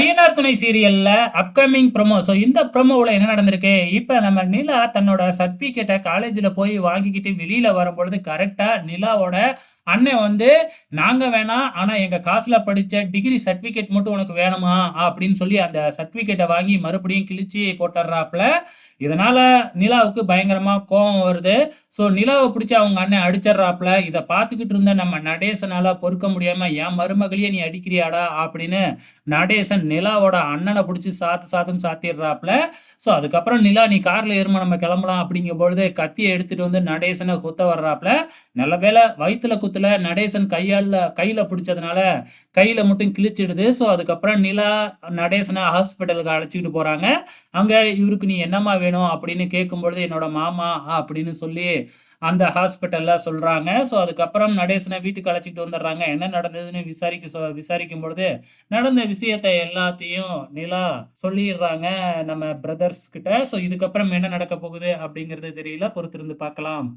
ஐயனார் துணை சீரியல்ல upcoming promo. So இந்த ப்ரொமோவில் என்ன நடந்திருக்கு? இப்போ நம்ம நிலா தன்னோட சர்டிஃபிகேட்டை காலேஜில் போய் வாங்கிக்கிட்டு வெளியில் வரும்பொழுது, கரெக்டாக நிலாவோட அண்ணன் வந்து, நாங்கள் வேணாம். ஆனால் எங்கள் காசில் படித்த டிகிரி சர்டிஃபிகேட் மட்டும் உனக்கு வேணுமா?" அப்படின்னு சொல்லி அந்த சர்டிஃபிகேட்டை வாங்கி மறுபடியும் கிழிச்சு போட்டுடுறாப்புல இதனால் நிலாவுக்கு பயங்கரமாக கோபம் வருது. ஸோ நிலாவை பிடிச்சி அவங்க அண்ணன் அடிச்சிட்றாப்புல இதை பார்த்துக்கிட்டு இருந்த நம்ம நடேசனால பொறுக்க முடியாமல் "என் மருமகளையே நீ அடிக்கிறியாடா?" அப்படின்னு நடேசன் நிலாவோட அண்ணனை பிடிச்சி சாத்து சாத்துன்னு சாத்திடுறாப்புல ஸோ அதுக்கப்புறம் நிலா, "நீ காரில் ஏறும்மா நம்ம கிளம்பலாம்." அப்படிங்கும்பொழுது கத்தியை எடுத்துட்டு வந்து நடேசனை குத்த வர்றாப்புல நல்ல வேலை வயிற்றுல குத்தல. நடேசன் கையால் கையில் பிடிச்சதுனால கையில் மட்டும் கிழிச்சிடுது. ஸோ அதுக்கப்புறம் நிலா நடேசனை ஹாஸ்பிட்டலுக்கு அழைச்சிக்கிட்டு போகிறாங்க அங்கே இவருக்கு "நீ என்னம்மா வேணும்?" அப்படின்னு கேட்கும்பொழுது, "என்னோட மாமா" அப்படின்னு சொல்லி அந்த ஹாஸ்பிட்டலில் சொல்கிறாங்க ஸோ அதுக்கப்புறம் நடேசனை வீட்டுக்கு அழைச்சிட்டு வந்துடுறாங்க என்ன நடந்ததுன்னு விசாரிக்க சொ விசாரிக்கும் பொழுது, நடந்த விஷயத்தை எல்லாம் எல்லாத்தையும் நிலா சொல்லிடுறாங்க நம்ம பிரதர்ஸ் கிட்ட. ஸோ இதுக்கப்புறம் என்ன நடக்கப் போகுது அப்படிங்கிறது தெரியல. பொறுத்திருந்து பார்க்கலாம்.